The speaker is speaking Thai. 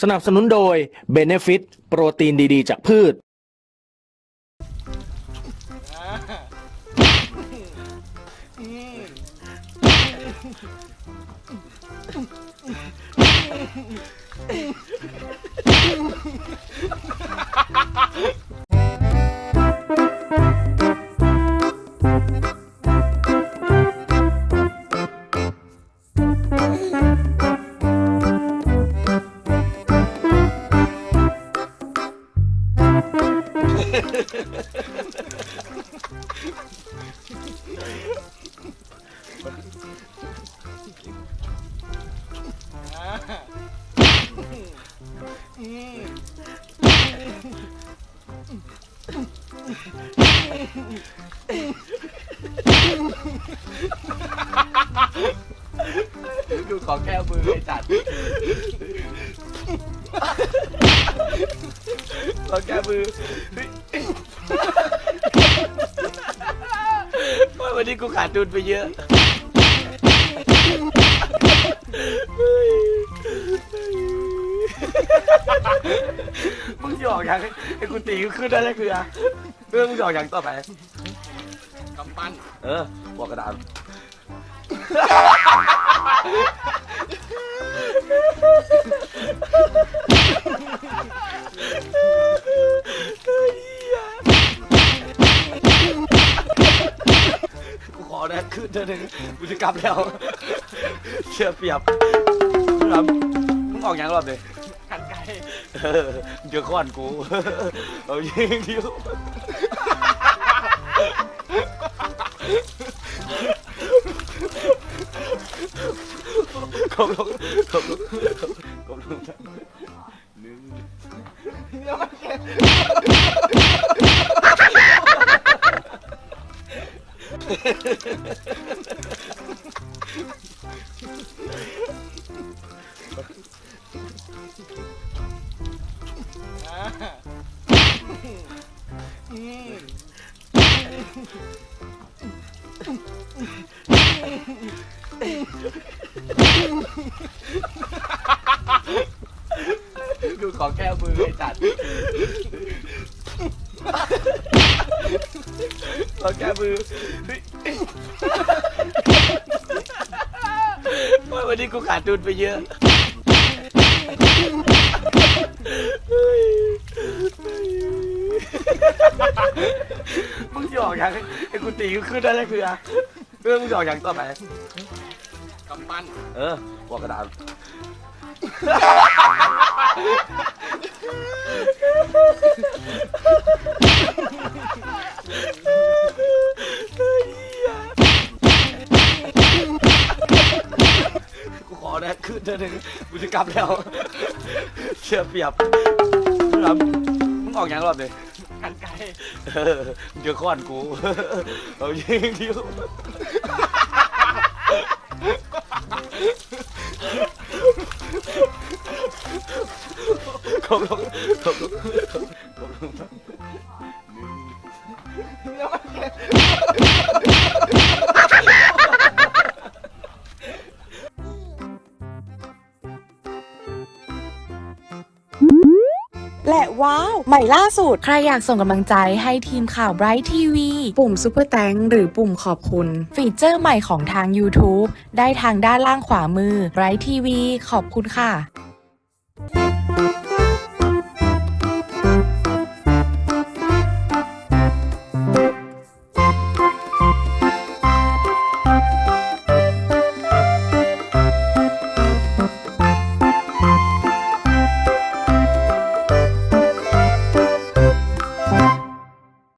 สนับสนุนโดย Benefit โปรตีนดีๆ จากพืช ดูขอแก้มือไอ้จัดขอแก้มือเฮ้ย ว่าวันนี้กูขาดทุนไปเยอะเฮ้ยมึงหยอกอย่างไอ้กูตีกูขึ้นได้แล้วคืออะเออมึงหยอกอย่างต่อไปกำปั้นเออบอกกระดาน กูขอนะขึ้นเธอหนึ่งกูจะกลับแล้วเชื่อเปรียบครับมึงออกอย่างรอบเลยกันไกลเออเจอก้อนกูเอายิงเดียวกบลงกบลงกบลงหนึ่งเดี๋ยวมันเก็บ ดูขอแก้มือไอ้จัดขอแก้มือเฮ้ยว่าวันนี้กูขาดทุนไปเยอะเฮ้ย มึงหยอกอย่างไอ้กูตีกูขึ้นได้แล้วคืออะเออมึงหยอกอย่างต่อไปกำปั้นเออบอกกระดานกูขอนะขึ้นเธอหนึ่งกูจะกลับแล้วเชื่อเปรียบครับมึงออกอย่างรอบเลยกันไกล เดี๋ยวก้อนกู เอายิงเดียวกบลงกบลงกบลง และว้าว ใหม่ล่าสุด ใครอยากส่งกำลังใจให้ทีมข่าว Bright TV ปุ่ม Super Thank หรือปุ่มขอบคุณ ฟีเจอร์ใหม่ของทาง YouTube ได้ทางด้านล่างขวามือ Bright TV ขอบคุณค่ะ